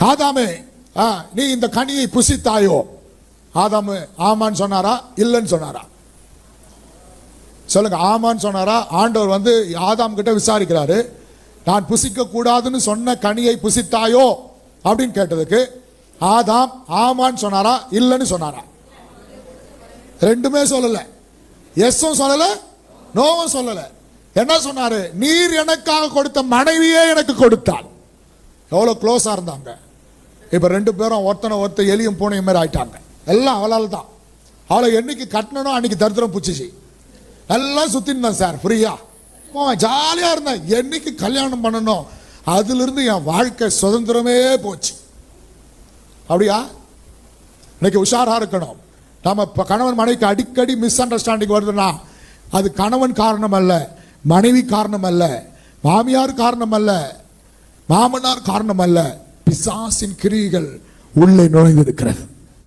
ஆதாமே ஆ, நீ இந்த கனியை புசித்தாயோ? ஆதாமு ஆமான்னு சொன்னாரா? இல்லைன்னு சொன்னாரா? சொல்லுங்க ஆமான்னு சொன்னாரா? ஆண்டவர் வந்து ஆதாம் கிட்ட விசாரிக்கிறாரு. நான் புசிக்க கூடாதுன்னு சொன்ன கனியை புசித்தாயோ? அப்படின்னு கேட்டதுக்கு ஆதாம் ஆமான்னு சொன்னாரா? இல்லைன்னு சொன்னாரா? ரெண்டுமே சொல்லலை. எஸ்ஸும் சொல்லலை நோவும் சொல்லலை. என்ன சொன்னாரு? நீர் எனக்காக கொடுத்த மனைவியே எனக்கு கொடுத்தாள். எவ்வளோ க்ளோஸாக இருந்தாங்க. இப்போ ரெண்டு பேரும் ஒருத்தனை ஒருத்தர் எலியும் பூனையும் மாதிரி ஆயிட்டாங்க. எல்லாம் அவளால் தான் அவளை என்னைக்கு கட்டணும் அன்னைக்கு தரித்திரம் பிடிச்சிச்சு எல்லாம் சுத்திருந்தேன் சார் ஃப்ரீயா ஜாலியாக இருந்தேன். என்னைக்கு கல்யாணம் பண்ணணும்? அதிலிருந்து என் வாழ்க்கை சுதந்திரமே போச்சு. அப்படியா? இன்னைக்கு உஷாராக இருக்கணும். நம்ம இப்போ கணவன் மனைவிக்கு அடிக்கடி மிஸ் அண்டர்ஸ்டாண்டிங் வருதுன்னா அது கணவன் காரணம் அல்ல மனைவி காரணம் அல்ல மாமியார் காரணம் அல்ல மாமனார் காரணம் அல்ல பிசாசின் கிரிகள் உள்ளே நுழைந்திருக்கிறது.